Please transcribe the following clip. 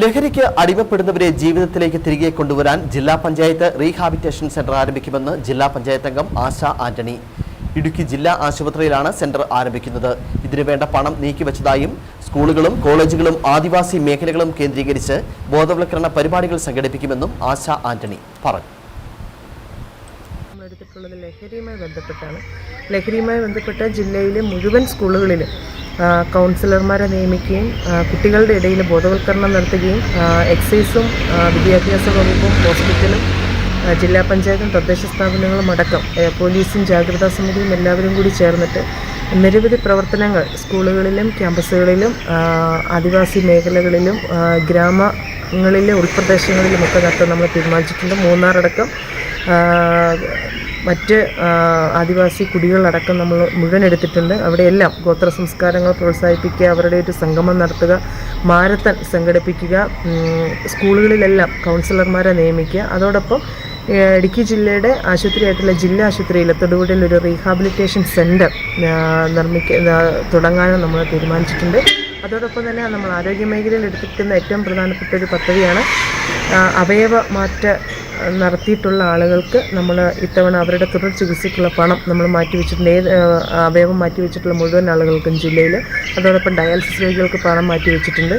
ലഹരിക്ക് അടിമപ്പെടുന്നവരെ ജീവിതത്തിലേക്ക് തിരികെ കൊണ്ടുവരാൻ ജില്ലാ പഞ്ചായത്ത് റീഹാബിറ്റേഷൻ സെന്റർ ആരംഭിക്കുമെന്ന് ജില്ലാ പഞ്ചായത്ത് അംഗം ആശ ആന്റണി. ഇടുക്കി ജില്ലാ ആശുപത്രിയിലാണ് സെന്റർ ആരംഭിക്കുന്നത്. ഇതിനു വേണ്ട പണം നീക്കിവച്ചതായും സ്കൂളുകളും കോളേജുകളും ആദിവാസി മേഖലകളും കേന്ദ്രീകരിച്ച് ബോധവൽക്കരണ പരിപാടികൾ സംഘടിപ്പിക്കുമെന്നും ആശ ആന്റണി പറഞ്ഞു. ലഹരിയുമായി ബന്ധപ്പെട്ടാണ്. ലഹരിയുമായി ബന്ധപ്പെട്ട ജില്ലയിലെ മുഴുവൻ സ്കൂളുകളിലും കൗൺസിലർമാരെ നിയമിക്കുകയും കുട്ടികളുടെ ഇടയിൽ ബോധവൽക്കരണം നടത്തുകയും എക്സൈസും വിദ്യാഭ്യാസ വകുപ്പും ഹോസ്പിറ്റലും ജില്ലാ പഞ്ചായത്തും തദ്ദേശ സ്ഥാപനങ്ങളും അടക്കം പോലീസും ജാഗ്രതാ സമിതിയും എല്ലാവരും കൂടി ചേർന്നിട്ട് നിരവധി പ്രവർത്തനങ്ങൾ സ്കൂളുകളിലും ക്യാമ്പസുകളിലും ആദിവാസി മേഖലകളിലും ഗ്രാമങ്ങളിലെ ഉൾപ്രദേശങ്ങളിലുമൊക്കെ നടത്താൻ നമ്മൾ തീരുമാനിച്ചിട്ടുണ്ട്. മൂന്നാറടക്കം മറ്റ് ആദിവാസി കുടികളടക്കം നമ്മൾ മുഴുവൻ എടുത്തിട്ടുണ്ട്. അവിടെയെല്ലാം ഗോത്ര സംസ്കാരങ്ങൾ പ്രോത്സാഹിപ്പിക്കുക അവരുടെ ഒരു സംഗമം നടത്തുക മാരത്തൺ സംഘടിപ്പിക്കുക സ്കൂളുകളിലെല്ലാം കൗൺസിലർമാരെ നിയമിക്കുക. അതോടൊപ്പം ഇടുക്കി ജില്ലയുടെ ആശുപത്രിയായിട്ടുള്ള ജില്ലാ ആശുപത്രിയിൽ തൊടുപുഴയിൽ ഒരു റീഹാബിലിറ്റേഷൻ സെന്റർ നിർമ്മിക്ക തുടങ്ങാനും നമ്മൾ തീരുമാനിച്ചിട്ടുണ്ട്. അതോടൊപ്പം തന്നെ നമ്മൾ ആരോഗ്യ മേഖലയിൽ എടുത്തിരിക്കുന്ന ഏറ്റവും പ്രധാനപ്പെട്ട ഒരു പദ്ധതിയാണ് അവയവ മാറ്റ നടത്തിയിട്ടുള്ള ആളുകൾക്ക് നമ്മൾ ഇത്തവണ അവരുടെ തുടർ ചികിത്സയ്ക്കുള്ള പണം നമ്മൾ മാറ്റിവെച്ചിട്ടുണ്ട്. ഏത് അവയവം മാറ്റിവെച്ചിട്ടുള്ള മുഴുവൻ ആളുകൾക്കും ജില്ലയിൽ അതോടൊപ്പം ഡയാലിസിസ് രോഗികൾക്ക് പണം മാറ്റിവെച്ചിട്ടുണ്ട്.